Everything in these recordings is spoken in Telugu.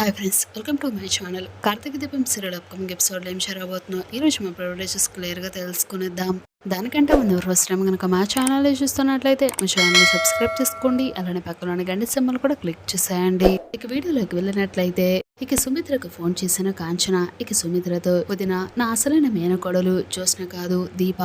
Hi friends welcome to my channel Karthika Deepam serial upcoming ఎపిసోడ్లో ఏం జరగబోతుందో ఈ రోజు మా ప్రివిలేజెస్ క్లియర్గా తెలుసుకునేద్దాం. దానికంటే ముందు ఫస్ట్ టైం కనుక మా ఛానల్ చూస్తున్నట్లయితే మా ఛానల్ సబ్స్క్రైబ్ చేసుకోండి అలానే పక్కలోని గంట సింబల్ కూడా క్లిక్ చేసేయండి. ఇక వీడియోలోకి వెళ్ళినట్లయితే ఇక సుమిత్రకు ఫోన్ చేసిన కాంచన ఇక సుమిత్రతో వదిన నా అసలైన మేనకోడలు చూసిన కాదు దీప.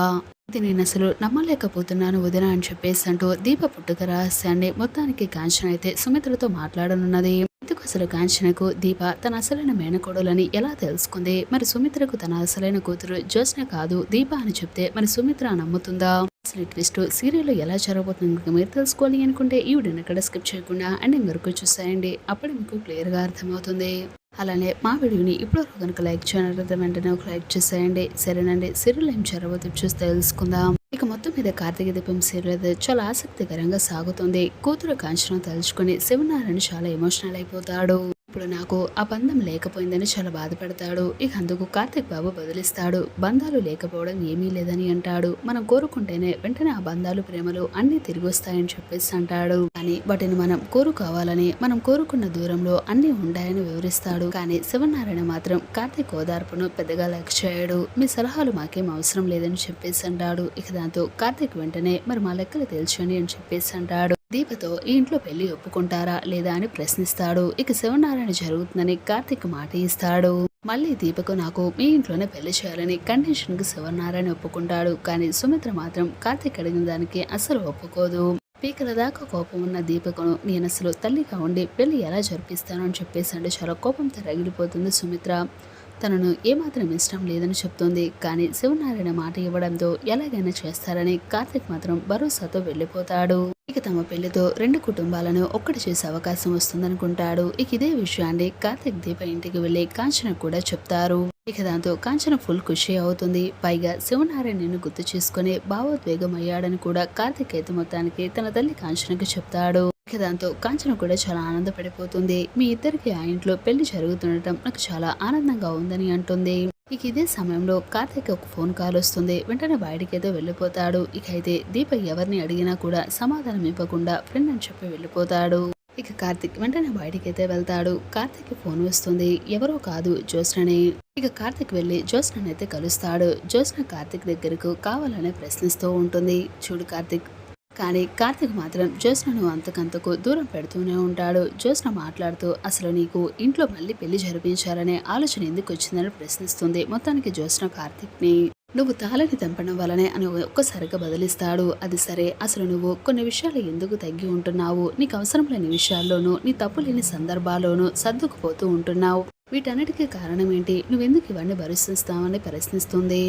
ఇది నేను అసలు నమ్మలేకపోతున్నాను వదిన అని చెప్పేసి అంటూ దీప పుట్టుక రహస్యాన్ని మొత్తానికి కాంచన అయితే సుమిత్రతో మాట్లాడనున్నది. ఇందుకు అసలు కాంచనకు దీప తన అసలైన మేనకోడలని ఎలా తెలుసుకుంది? మరి సుమిత్రకు తన అసలైన కూతురు జ్యోత్స్న కాదు దీప అని చెప్తే మరి సుమిత్ర నమ్ముతుందా? అసలు ట్విస్ట్ సీరియల్ ఎలా జరగబోతుంది మీరు తెలుసుకోవాలి అనుకుంటే ఈ వీడియోని ఎక్కడ స్కిప్ చేయకుండా ఎండింగ్ వరకు చూసేయండి. అప్పుడు మీకు క్లియర్గా అర్థమవుతుంది. అలానే మా వీడియోని ఇప్పుడు కనుక లైక్ చేయనట్లయితే వెంటనే ఒక లైక్ చేసేయండి. సరేనండి. సీరియల్ ఏం జరగబోతుంది చూసి తెలుసుకుందాం. ఇక మొత్తం మీద కార్తీక దీపం సీరియల్ అయితే చాలా ఆసక్తికరంగా సాగుతుంది. కూతురు కాంచనం తలుచుకొని శివనారాయణ చాలా ఎమోషనల్ అయిపోతాడు. ఇప్పుడు నాకు ఆ బంధం లేకపోయిందని చాలా బాధపడతాడు. ఇక అందుకు కార్తిక్ బాబు బదిలిస్తాడు. బంధాలు లేకపోవడం ఏమీ లేదని అంటాడు. మనం కోరుకుంటేనే వెంటనే ఆ బంధాలు ప్రేమలు అన్ని తిరిగి వస్తాయని చెప్పేసి అంటాడు. కానీ వాటిని మనం కోరుకోవాలని మనం కోరుకున్న దూరంలో అన్ని ఉంటాయని వివరిస్తాడు. కానీ శివనారాయణ మాత్రం కార్తిక్ ఓదార్పును పెద్దగా లెక్క చేయడు. మీ సలహాలు మాకేం అవసరం లేదని చెప్పేసి అంటాడు. ఇక దాంతో కార్తిక్ వెంటనే మరి మా లెక్కలు తేల్చండి అని చెప్పేసి అంటాడు. దీపతో ఈ ఇంట్లో పెళ్ళి ఒప్పుకుంటారా లేదా అని ప్రశ్నిస్తాడు. ఇక శివనారాయణ జరుగుతుందని కార్తిక్ మాట ఇస్తాడు. మళ్ళీ దీపకు నాకు మీ ఇంట్లోనే పెళ్ళి చేయాలని కండిషన్కి శివనారాయణ ఒప్పుకుంటాడు. కానీ సుమిత్ర మాత్రం కార్తిక్ అడిగిన దానికి అసలు ఒప్పుకోదు. పీకల దాకా కోపం ఉన్న దీపకును నేను అసలు తల్లిగా ఉండి పెళ్ళి ఎలా జరిపిస్తాను అని చెప్పేసి అంటే చాలా కోపంతో రగిలిపోతుంది సుమిత్ర. తనను ఏమాత్రం ఇష్టం లేదని చెప్తుంది. కానీ శివనారాయణ మాట ఇవ్వడంతో ఎలాగైనా చేస్తారని కార్తిక్ మాత్రం భరోసాతో వెళ్ళిపోతాడు. ఇక తమ పెళ్ళితో రెండు కుటుంబాలను ఒక్కటి చేసే అవకాశం వస్తుందనుకుంటాడు. ఇక ఇదే విషయాన్ని కార్తిక్ దీప ఇంటికి వెళ్ళి కాంచన కూడా చెప్తారు. ఇక దాంతో కాంచన ఫుల్ ఖుషి అవుతుంది. పైగా శివనారాయణను గుర్తు చేసుకుని భావోద్వేగం అయ్యాడని కూడా కార్తిక్ అయితే మొత్తానికి తన తల్లి కాంచనకు చెప్తాడు. ఇక దాంతో కాంచన కూడా చాలా ఆనందపడిపోతుంది. మీ ఇద్దరికి ఆ ఇంట్లో పెళ్ళి జరుగుతుండటం నాకు చాలా ఆనందంగా ఉందని అంటుంది. ఇక ఇదే సమయంలో కార్తిక్ ఒక ఫోన్ కాల్ వస్తుంది. వెంటనే బయటికేదో వెళ్ళిపోతాడు. ఇక అయితే దీప ఎవరిని అడిగినా కూడా సమాధానం ఇవ్వకుండా ఫ్రెండ్ అని చెప్పి వెళ్ళిపోతాడు. ఇక కార్తిక్ వెంటనే బయటికైతే వెళ్తాడు. కార్తిక్ ఫోన్ వస్తుంది. ఎవరో కాదు జ్యోత్స్నని. ఇక కార్తిక్ వెళ్ళి జ్యోత్స్నని అయితే కలుస్తాడు. జ్యోత్స్న కార్తిక్ దగ్గరకు కావాలనే ప్రశ్నిస్తూ ఉంటుంది. చూడు కార్తిక్ కానీ కార్తిక్ మాత్రం జ్యోత్స్నను అంతకంతకు దూరం పెడుతూనే ఉంటాడు. జ్యోత్స్న మాట్లాడుతూ అసలు నీకు ఇంట్లో మళ్ళీ పెళ్ళి జరిపించాలనే ఆలోచన ఎందుకు వచ్చిందని ప్రశ్నిస్తుంది. మొత్తానికి జ్యోత్స్న కార్తిక్ని నువ్వు తాళని తెంపడం వలనే అని ఒక్కసారిగా బదిలిస్తాడు. అది సరే అసలు నువ్వు కొన్ని విషయాలు ఎందుకు తగ్గి ఉంటున్నావు? నీకు అవసరం లేని విషయాల్లోనూ నీ తప్పు లేని సందర్భాల్లోనూ సర్దుకుపోతూ ఉంటున్నావు. వీటన్నిటికీ కారణం ఏంటి నువ్వెందుకు ఇవన్నీ భరిస్తావని ప్రశ్నిస్తుంది.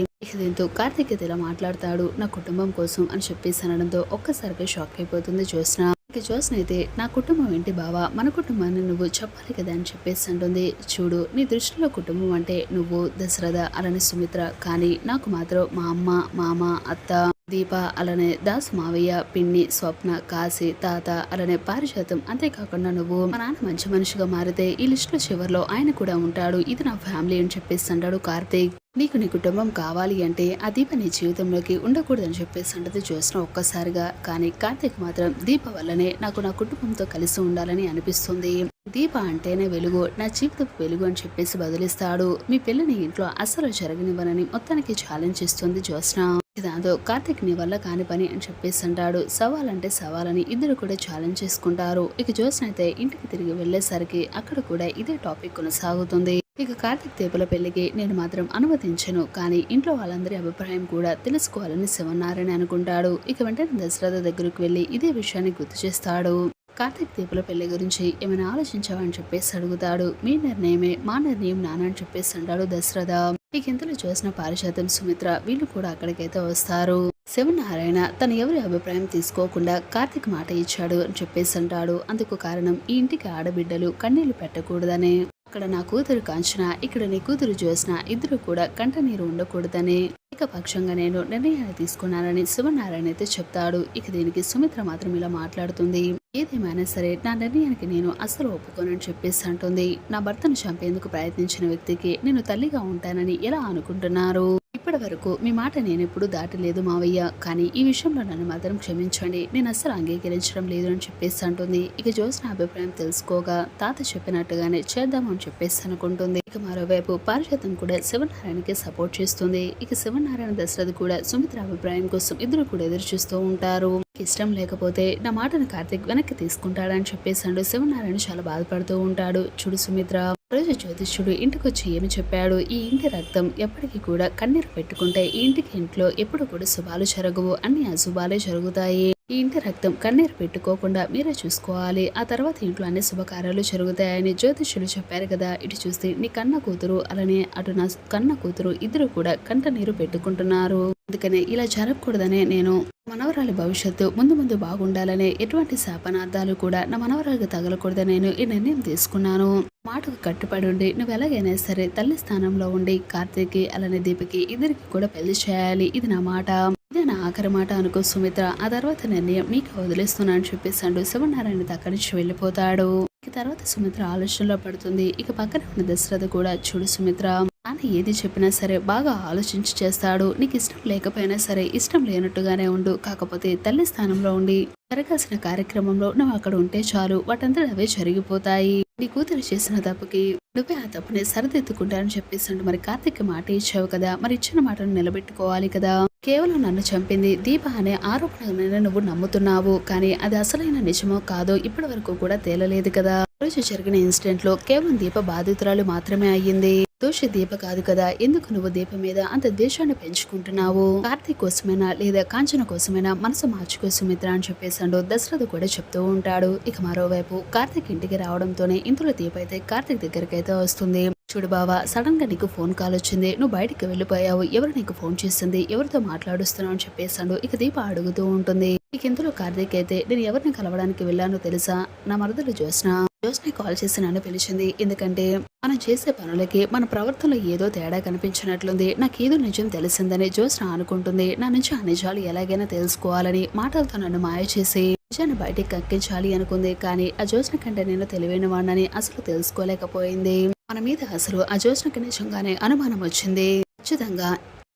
దీంతో కార్తిక్ ఇలా మాట్లాడతాడు నా కుటుంబం కోసం అని చెప్పేసి అనడంతో ఒక్కసారిగా షాక్ అయిపోతుంది జ్యోత్స్న. ఇక జ్యోత్స్న అయితే నా కుటుంబం ఏంటి బావా? మన కుటుంబాన్ని నువ్వు చెప్పాలి కదా అని చెప్పేసి అంటుంది. చూడు నీ దృష్టిలో కుటుంబం అంటే నువ్వు దశరథ అలానే సుమిత్ర కానీ నాకు మాత్రం మా అమ్మ మామ అత్త దీప అలానే దాసు మావయ్య పిన్ని స్వప్న కాశీ తాత అలానే పారిజాతం. అంతేకాకుండా నువ్వు మా నాన్న మంచి మనిషిగా మారితే ఈ లిస్టులో చివరిలో ఆయన కూడా ఉంటాడు. ఇది నా ఫ్యామిలీ అని చెప్పేసి అంటాడు కార్తీక్. నీకు నీ కుటుంబం కావాలి అంటే ఆ దీప నీ జీవితంలోకి ఉండకూడదని చెప్పేసి అంటది జ్యోత్స్న ఒక్కసారిగా. కానీ కార్తీక్ మాత్రం దీప వల్లనే నాకు నా కుటుంబంతో కలిసి ఉండాలని అనిపిస్తుంది. దీప అంటేనే వెలుగు నా జీవితపు వెలుగు అని చెప్పేసి బదిలిస్తాడు. మీ పెళ్ళిని ఇంట్లో అస్సలు జరగనివ్వనని మొత్తానికి ఛాలెంజ్ ఇస్తుంది జ్యోత్స్న. దాంతో కార్తిక్ నీ వల్ల కాని పని అని చెప్పేసి అంటాడు. సవాలంటే సవాలని ఇద్దరు కూడా ఛాలెంజ్ చేసుకుంటారు. ఇక జ్యోత్స్న అయితే ఇంటికి తిరిగి వెళ్ళేసరికి అక్కడ కూడా ఇదే టాపిక్ కొనసాగుతుంది. ఇక కార్తిక్ దీపుల పెళ్ళికి నేను మాత్రం అనుమతించను. కానీ ఇంట్లో వాళ్ళందరి అభిప్రాయం కూడా తెలుసుకోవాలని శివనారాయణ అనుకుంటాడు. ఇక వెంటనే దశరథ దగ్గరకు వెళ్ళి ఇదే విషయాన్ని గుర్తు చేస్తాడు. కార్తిక్ దీపుల పెళ్ళి గురించి ఏమైనా ఆలోచించావని చెప్పేసి అడుగుతాడు. మీ నిర్ణయమే మా నిర్ణయం నాన్న అని చెప్పేసి అంటాడు దశరథ. ఇక ఇంతలో చూసిన పారిశాతం సుమిత్ర వీళ్ళు కూడా అక్కడికైతే వస్తారు. శివనారాయణ తన ఎవరి అభిప్రాయం తీసుకోకుండా కార్తిక్ మాట ఇచ్చాడు అని చెప్పేసి అంటాడు. అందుకు కారణం ఈ ఇంటికి ఆడబిడ్డలు కన్నీళ్ళు పెట్టకూడదనే. అక్కడ నా కూతురు కాంచన ఇక్కడ నీ కూతురు జ్యోత్స్న ఇద్దరు కూడా కంట నీరు ఉండకూడదని. ఏకపక్షంగా నేను నిర్ణయాన్ని తీసుకున్నానని శివనారాయణ అయితే చెప్తాడు. ఇక దీనికి సుమిత్ర మాత్రం ఇలా మాట్లాడుతుంది. ఏదేమైనా సరే నా నిర్ణయానికి నేను అస్సలు ఒప్పుకోనని చెప్పేసి అంటుంది. నా భర్తను చంపేందుకు ప్రయత్నించిన వ్యక్తికి నేను తల్లిగా ఉంటానని ఎలా అనుకుంటున్నారు? ఇప్పటి వరకు మీ మాట నేను ఎప్పుడు దాటలేదు మావయ్య. కానీ ఈ విషయంలో నన్ను మాత్రం క్షమించండి. నేను అస్సలు అంగీకరించడం లేదు అని చెప్పేసి అంటుంది. ఇక జ్యోత్స్న అభిప్రాయం తెలుసుకోగా తాత చెప్పినట్టుగానే చేద్దామని చెప్పేసి అనుకుంటుంది. ఇక మరోవైపు పారిజాతం కూడా శివనారాయణకి సపోర్ట్ చేస్తుంది. ఇక శివనారాయణ దశరథ్ కూడా సుమిత్ర అభిప్రాయం కోసం ఇద్దరు కూడా ఎదురు చూస్తూ ఉంటారు. ఇష్టం లేకపోతే నా మాటను కార్తిక్ వెనక్కి తీసుకుంటాడని చెప్పేసాడు శివనారాయణ చాలా బాధపడుతూ ఉంటాడు. చూడు సుమిత్ర రోజు జ్యోతిష్యుడు ఇంటికొచ్చి ఏమి చెప్పాడు? ఈ ఇంటి రక్తం ఎప్పటికీ కూడా కన్నీరు పెట్టుకుంటే ఈ ఇంటికి ఇంట్లో ఎప్పుడు కూడా శుభాలు జరగవు. అన్ని అశుభాలే జరుగుతాయి. ఈ ఇంటి రక్తం కన్నీరు పెట్టుకోకుండా మీరే చూసుకోవాలి. ఆ తర్వాత ఇంట్లో అన్ని శుభకార్యాలు జరుగుతాయని జ్యోతిష్యులు చెప్పారు కదా. ఇటు చూస్తే నీ కన్న కూతురు అలానే అటు నా కన్న కూతురు ఇద్దరు కూడా కంట నీరు పెట్టుకుంటున్నారు. అందుకనే ఇలా జరగకూడదనే నేను మనవరాలి భవిష్యత్తు ముందు ముందు బాగుండాలనే ఎటువంటి శాపనార్థాలు కూడా నా మనవరాలకు తగలకూడదని నేను ఈ నిర్ణయం తీసుకున్నాను. మాటకు కట్టుబడి ఉండి నువ్వు ఎలాగైనా సరే తల్లి స్థానంలో ఉండి కార్తీక్కి అలానే దీపకి ఇద్దరికి కూడా పెళ్ళి చేయాలి. ఇది నా మాట. ఇదే నా ఆఖరి మాట అనుకో సుమిత్ర. ఆ తర్వాత నిర్ణయం నీకు వదిలేస్తున్నాను చెప్పేసాడు శివనారాయణ అక్కడి నుంచి వెళ్ళిపోతాడు. తర్వాత సుమిత్ర ఆలోచనలో పడుతుంది. ఇక పక్కన ఉన్న దశరథ కూడా చూడు సుమిత్ర నాన్న ఏది చెప్పినా సరే బాగా ఆలోచించి చేస్తాడు. నీకు ఇష్టం లేకపోయినా సరే ఇష్టం లేనట్టుగానే ఉండు. కాకపోతే తల్లి స్థానంలో ఉండి జరగాల్సిన కార్యక్రమంలో నువ్వు అక్కడ ఉంటే చాలు. వాటంతా అవే జరిగిపోతాయి. నీ కూతురు చేసిన తప్పుకి నువ్వే ఆ తప్పుని సరిదిద్దుకుంటానని చెప్పేసి మరి కార్తీక్ మాట ఇచ్చావు కదా. మరి ఇచ్చిన మాటను నిలబెట్టుకోవాలి కదా. కేవలం నన్ను చంపింది దీప అనే ఆరోపణను నువ్వు నమ్ముతున్నావు. కానీ అది అసలైన నిజమో కాదో ఇప్పటి వరకు కూడా తేలలేదు కదా. రోజు జరిగిన ఇన్సిడెంట్లో కేవలం దీప బాధితురాలు మాత్రమే అయ్యింది. దోషి దీప కాదు కదా ఎందుకు నువ్వు దీప మీద అంత ద్వేషాన్ని పెంచుకుంటున్నావు? కార్తీక్ కోసమైనా లేదా కాంచన కోసమైనా? మనసు మార్చుకో సుమిత్ర అని చెప్పేసాడు దశరథ కూడా చెప్తూ ఉంటాడు. ఇక మరోవైపు కార్తీక్ ఇంటికి రావడంతోనే ఇంతలో దీప అయితే కార్తీక్ దగ్గరికి అయితే వస్తుంది. చూడు బావా సడన్గా నీకు ఫోన్ కాల్ వచ్చింది. నువ్వు బయటికి వెళ్ళిపోయావు. ఎవరు నీకు ఫోన్ చేసింది? ఎవరితో మాట్లాడుస్తున్నావు అని చెప్పేసాడు ఇక దీప అడుగుతూ ఉంటుంది. ఇంతలో కార్తీక్ అయితే నేను ఎవరిని కలవడానికి వెళ్ళానో తెలుసా? నా మరదలు జ్యోత్స్న. జ్యోత్స్న కాల్ చేసి నన్ను పిలిచింది. ఎందుకంటే మనం చేసే పనులకి మన ప్రవర్తనలో ఏదో తేడా కనిపించినట్లుంది. నాకేదో నిజం తెలిసిందని జ్యోత్స్న అనుకుంటుంది. నా నుంచి ఆ నిజాలు ఎలాగైనా తెలుసుకోవాలని మాటలతో నన్ను మాయ చేసి నిజాన్ని బయటికి కక్కించాలి అనుకుంది. కానీ ఆ జ్యోత్స్న కంటే నేను తెలివైన వాడినని అసలు తెలుసుకోలేకపోయింది. మన మీద అసలు ఆ జ్యోత్స్నకి నిజంగానే అనుమానం వచ్చింది. ఖచ్చితంగా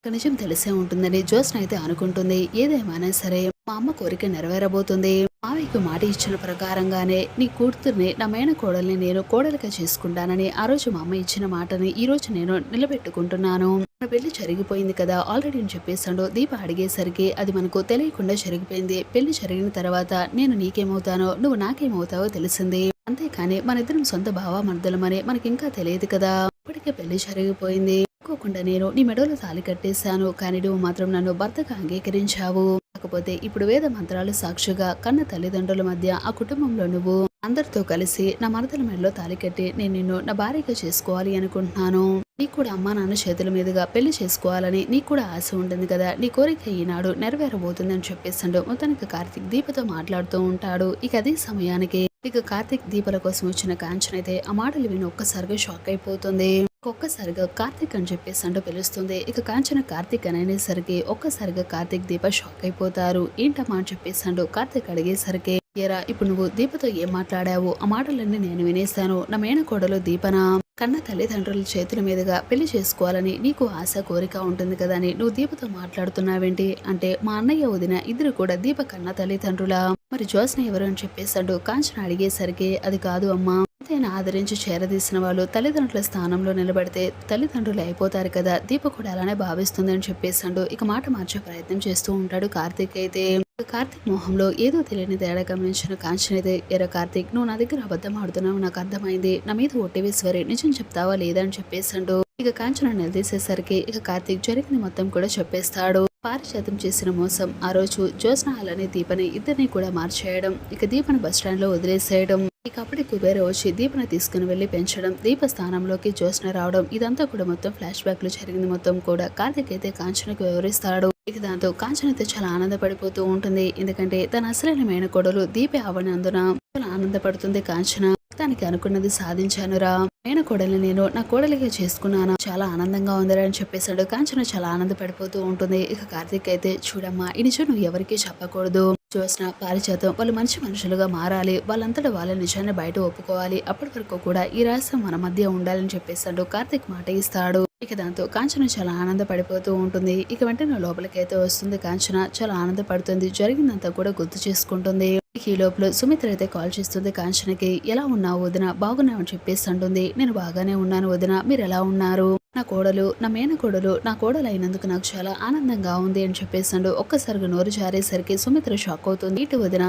నిజం తెలిసే ఉంటుందని జ్యోత్స్న అయితే అనుకుంటుంది. ఏదేమైనా సరే మా అమ్మ కోరిక నెరవేరబోతుంది. మావయ్యకు మాట ఇచ్చిన ప్రకారంగానే నీ కూతుర్ని నా మేన కోడల్ని నేను కోడలిగా చేసుకుంటానని ఆ రోజు మా అమ్మ ఇచ్చిన మాటని ఈ రోజు నేను నిలబెట్టుకుంటున్నాను. మన పెళ్ళి జరిగిపోయింది కదా ఆల్రెడీ అని చెప్పేసాడు దీప అడిగేసరికి అది మనకు తెలియకుండా జరిగిపోయింది. పెళ్ళి జరిగిన తర్వాత నేను నీకేమవుతానో నువ్వు నాకేమవుతావో తెలిసింది. అంతేకాని మన ఇద్దరం సొంత భావ మర్దలమని మనకి ఇంకా తెలియదు కదా. ఇప్పటికే పెళ్ళి జరిగిపోయింది. అనుకోకుండా నేను నీ మెడలో తాలి కట్టేశాను. కానీ నువ్వు మాత్రం నన్ను భర్తగా అంగీకరించావు. కాకపోతే ఇప్పుడు వేద మంత్రాలు సాక్షిగా కన్న తల్లిదండ్రుల మధ్య ఆ కుటుంబంలో నువ్వు అందరితో కలిసి నా మరదల మెడలో తాలికట్టి నేను నిన్ను నా భార్యగా చేసుకోవాలి అనుకుంటున్నాను. నీకు కూడా అమ్మా నాన్న చేతుల మీదుగా పెళ్ళి చేసుకోవాలని నీకు కూడా ఆశ ఉంటుంది కదా. నీ కోరిక ఈనాడు నెరవేరబోతుందని చెప్పేసాడు మొత్తానికి కార్తీక్ దీపతో మాట్లాడుతూ ఉంటాడు. ఇక అదే సమయానికి ఇక కార్తీక్ దీపల కోసం వచ్చిన కాంచన అయితే ఆ మాటలు విని ఒక్కసారిగా షాక్ అయిపోతుంది. ఒక్కసారిగా కార్తీక్ అని చెప్పేసి అంటూ పిలుస్తుంది. ఇక కాంచన కార్తీక్ అని అనేసరికి ఒక్కసారిగా కార్తీక్ దీప షాక్ అయిపోతారు. ఏంటమ్మా అని చెప్పేసి అంటూ కార్తీక్ అడిగేసరికి ఎరా ఇప్పుడు నువ్వు దీపతో ఏం మాట్లాడావు? ఆ మాటలన్నీ నేను వినేశాను. నా మేనకోడలు దీపన? కన్న తల్లిదండ్రుల చేతుల మీదుగా పెళ్ళి చేసుకోవాలని నీకు ఆశ కోరిక ఉంటుంది కదా అని నువ్వు దీపతో మాట్లాడుతున్నావేంటి? అంటే మా అన్నయ్య వదిన ఇద్దరు కూడా దీప కన్న తల్లిదండ్రుల? మరి జ్యోత్స్న ఎవరు అని చెప్పేశాడు. కాంచన అడిగేసరికి అది కాదు అమ్మా. ఎంతైనా ఆదరించి చేరదీసిన వాళ్ళు తల్లిదండ్రుల స్థానంలో నిలబడితే తల్లిదండ్రులు అయిపోతారు కదా. దీప కూడా అలానే భావిస్తుంది అని చెప్పేశాడు. ఇక మాట మార్చే ప్రయత్నం చేస్తూ ఉంటాడు కార్తీక్ అయితే. కార్తీక్ మొహంలో ఏదో తెలియని తేడా గమనించిన కాంచన అయితే ఎర కార్తీక్ నువ్వు నా దగ్గర అబద్ధం ఆడుతున్నావు నాకు అర్థమైంది. నా మీద ఒట్టివేశ్వరి నిజం చెప్తావా లేదా అని చెప్పేసాడు ఇక కాంచన నిలదీసేసరికి ఇక కార్తీక్ జరిగింది మొత్తం కూడా చెప్పేస్తాడు. పారిజాతం చేసిన మోసం ఆ రోజు జ్యోత్స్న అలానే దీపని ఇద్దరిని కూడా మార్చేయడం ఇక దీపను బస్ స్టాండ్లో వదిలేసేయడం ఇక అప్పటి కుబేర వచ్చి దీపను తీసుకుని వెళ్ళి పెంచడం దీప స్థానంలోకి జ్యోత్స్న రావడం ఇదంతా కూడా మొత్తం ఫ్లాష్ బ్యాక్లో జరిగింది మొత్తం కూడా. కార్తీక్ అయితే కాంచనకు వివరిస్తాడు. ఇక దాంతో కాంచన అయితే చాలా ఆనందపడిపోతూ ఉంటుంది. ఎందుకంటే తన అసలైన మేనకోడలు దీపి అవనందున చాలా ఆనందపడుతుంది కాంచన. తనకి అనుకున్నది సాధించానురా మేనకోడలు నేను నా కోడలిగా చేసుకున్నాను? చాలా ఆనందంగా ఉందిరా అని చెప్పేశాడు. కాంచన చాలా ఆనందపడిపోతూ ఉంటుంది. ఇక కార్తీక్ అయితే చూడమ్మా ఈ నిజం నువ్వు ఎవరికీ చెప్పకూడదు. చూసిన పారిజాతం వాళ్ళు మంచి మనుషులుగా మారాలి. వాళ్ళంతటా వాళ్ళ నిజాన్ని బయట ఒప్పుకోవాలి. అప్పటి వరకు కూడా ఈ రహస్యం మన మధ్య ఉండాలని చెప్పేశాడు. కార్తీక్ మాట ఇస్తాడు. ఇక దాంతో కాంచన చాలా ఆనందపడిపోతూ ఉంటుంది. ఇక వెంటనే లోపలికైతే వస్తుంది కాంచన. చాలా ఆనందపడుతుంది. జరిగిందంతా కూడా గుర్తు చేసుకుంటుంది. ఈ లోపల సుమిత్ర అయితే కాల్ చేస్తుంది కాంచనకి. ఎలా ఉన్నావు వదిన? బాగున్నావు అని చెప్పేసి అంటుంది. నేను బాగానే ఉన్నాను వదిన. మీరు ఎలా ఉన్నారు? నా కోడలు నా మేన కోడలు నా కోడలు అయినందుకు నాకు చాలా ఆనందంగా ఉంది అని చెప్పేసాడు ఒక్కసారిగా నోరు జారేసరికి సుమిత్ర షాక్ అవుతుంది. ఇటు వదిన?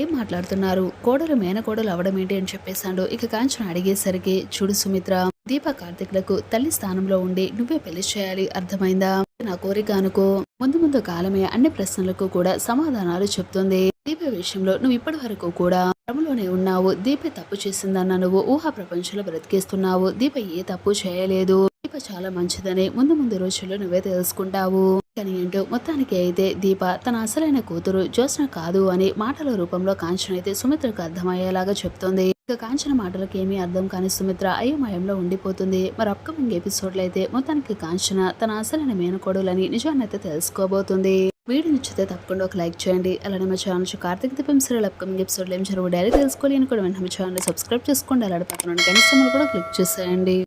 ఏం మాట్లాడుతున్నారు? కోడలు మేనకోడలు అవడం ఏంటి అని చెప్పేశాడు. ఇక కాంచన అడిగేసరికి చూడు సుమిత్ర దీప కార్తిక్లకు తల్లి స్థానంలో ఉండి నువ్వే పెళ్ళి చేయాలి. అర్థమైందా? నా కోరిక అనుకో. ముందు ముందు కాలమే అన్ని ప్రశ్నలకు కూడా సమాధానాలు చెప్తుంది. దీప విషయంలో నువ్వు ఇప్పటి వరకు కూడా భ్రమలోనే ఉన్నావు. దీప తప్పు చేసిందన్న నువ్వు ఊహా ప్రపంచంలో బ్రతికేస్తున్నావు. దీప ఏ తప్పు చేయలేదు. దీప చాలా మంచిదని ముందు ముందు రోజుల్లో నువ్వే తెలుసుకుంటావు. కానీ ఏంటో మొత్తానికి అయితే దీప తన అసలైన కూతురు జ్యోత్స్న కాదు అని మాటల రూపంలో కాంచన అయితే సుమిత్రకు అర్థమయ్యేలాగా చెప్తుంది. ఇక కాంచన మాటలకు ఏమీ అర్థం కాని సుమిత్ర అయోమయంలో ఉండిపోతుంది. మరి అప్కమింగ్ ఎపిసోడ్లో అయితే మొత్తానికి కాంచన తన అసలైన మేనకోడులని నిజాన్ని అయితే తెలుసుకోబోతుంది. వీడియో నచ్చితే తప్పకుండా ఒక లైక్ చేయండి. అలానే మా ఛానల్ నుంచి కార్తీక దీపం సీరియల్ అప్కమింగ్ ఎపిసోడ్లో ఏం జరుగు డైరెక్ట్ తెలుసుకోవాలి అని కూడా వెంటనే మా ఛానల్ సబ్స్క్రైబ్ చేసుకోండి. అలాంటి పక్కన ఉన్న కూడా క్లిక్ చేసేయండి.